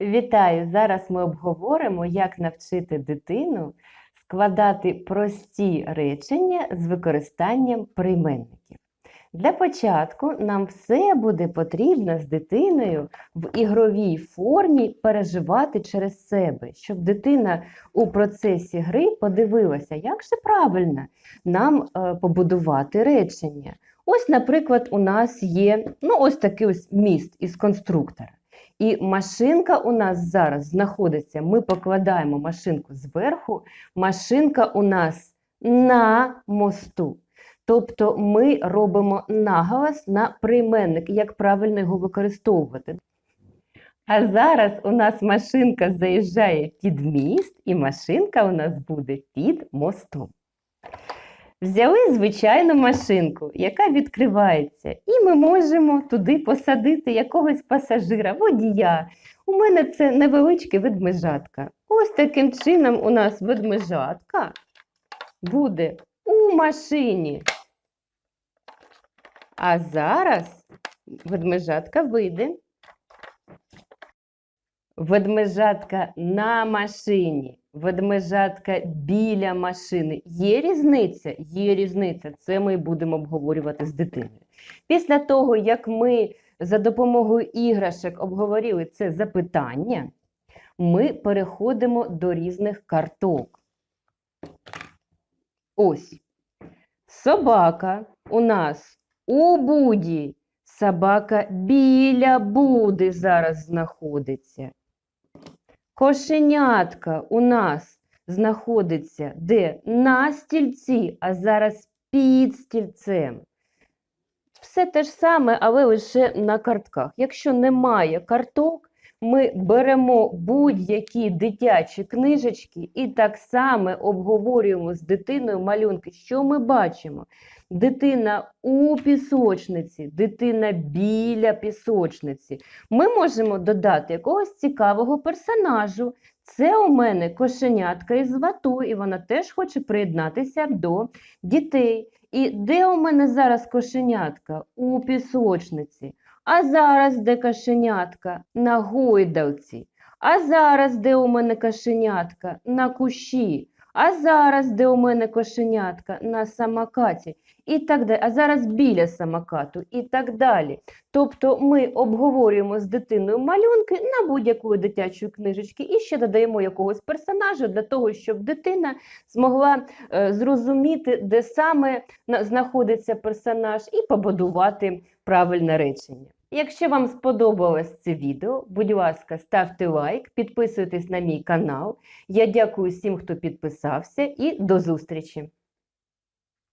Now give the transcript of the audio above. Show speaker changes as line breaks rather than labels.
Вітаю! Зараз ми обговоримо, як навчити дитину складати прості речення з використанням прийменників. Для початку нам все буде потрібно з дитиною в ігровій формі переживати через себе, щоб дитина у процесі гри подивилася, як же правильно нам е, побудувати речення. Ось, наприклад, у нас є ну, ось такий ось міст із конструктора. І машинка у нас зараз знаходиться, ми покладаємо машинку зверху, машинка у нас на мосту. Тобто ми робимо наголос на прийменник, як правильно його використовувати. А зараз у нас машинка заїжджає під міст, і машинка у нас буде під мостом. Взяли звичайну машинку, яка відкривається, і ми можемо туди посадити якогось пасажира, водія. У мене це невеличке ведмежатка. Ось таким чином у нас ведмежатка буде у машині. А зараз ведмежатка вийде. Ведмежатка на машині, ведмежатка біля машини. Є різниця? Є різниця. Це ми будемо обговорювати з дитиною. Після того, як ми за допомогою іграшок обговорили це запитання, ми переходимо до різних карток. Ось. Собака у нас у буді. Собака біля буди зараз знаходиться. Кошенятка у нас знаходиться де? На стільці, а зараз під стільцем. Все те ж саме, але лише на картках. Якщо немає карток, ми беремо будь-які дитячі книжечки і так само обговорюємо з дитиною малюнки, що ми бачимо. Дитина у пісочниці, дитина біля пісочниці. Ми можемо додати якогось цікавого персонажу. Це у мене кошенятка із вату, і вона теж хоче приєднатися до дітей. І де у мене зараз кошенятка? У пісочниці. А зараз де кошенятка? На гойдалці. А зараз де у мене кошенятка? На кущі. А зараз де у мене кошенятка? На самокаті. І так далі. А зараз біля самокату і так далі. Тобто ми обговорюємо з дитиною малюнки на будь-якої дитячої книжечки і ще додаємо якогось персонажа для того, щоб дитина змогла е, зрозуміти, де саме знаходиться персонаж, і побудувати правильне речення. Якщо вам сподобалось це відео, будь ласка, ставте лайк, підписуйтесь на мій канал. Я дякую всім, хто підписався, і до зустрічі!